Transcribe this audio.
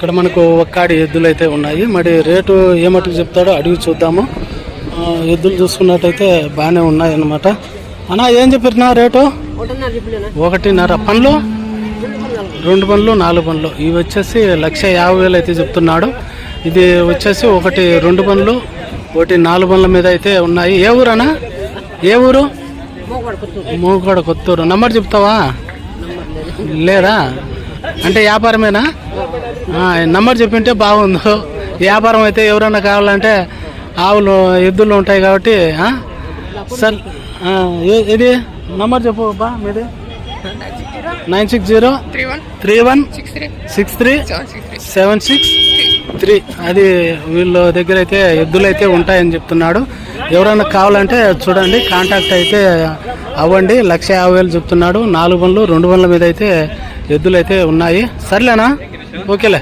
ఇక్కడ మనకు ఒక్కాడి ఎద్దులు అయితే ఉన్నాయి. మరి రేటు ఏమట్టుకు చెప్తాడో అడిగి చూద్దాము. ఎద్దులు చూసుకున్నట్టయితే బాగానే ఉన్నాయి అన్నమాట. అన్నా ఏం చెప్పినా రేటు? ఒకటిన్నర పనులు రెండు పనులు నాలుగు పనులు ఇవి వచ్చేసి లక్ష యాభై వేలు అయితే చెప్తున్నాడు. ఇది వచ్చేసి ఒకటి రెండు పనులు ఒకటి నాలుగు పనుల మీద అయితే ఉన్నాయి. ఏ ఊరనా ఏ ఊరు? మూగోడ కొత్తూరు. నంబర్ చెప్తావా? లేదా? అంటే వ్యాపారమేనా? నంబర్ చెప్పింటే బాగుందో వ్యాపారం అయితే ఎవరన్నా కావాలంటే ఆవులు ఎద్దులు ఉంటాయి కాబట్టి సార్ ఏ- ఇది నంబర్ చెప్పు బా మీది? Nine six zero three one six three seven six three. Seven six three అది వీళ్ళ దగ్గర అయితే ఎద్దులు అయితే ఉంటాయని చెప్తున్నాడు. ఎవరైనా కావాలంటే చూడండి కాంటాక్ట్ అయితే అవ్వండి లక్ష యాభై వేలు చెప్తున్నాడు. నాలుగు బండ్లు రెండు బండ్ల మీద అయితే ఎద్దులు అయితే ఉన్నాయి. సర్లేనా? ఓకేలే.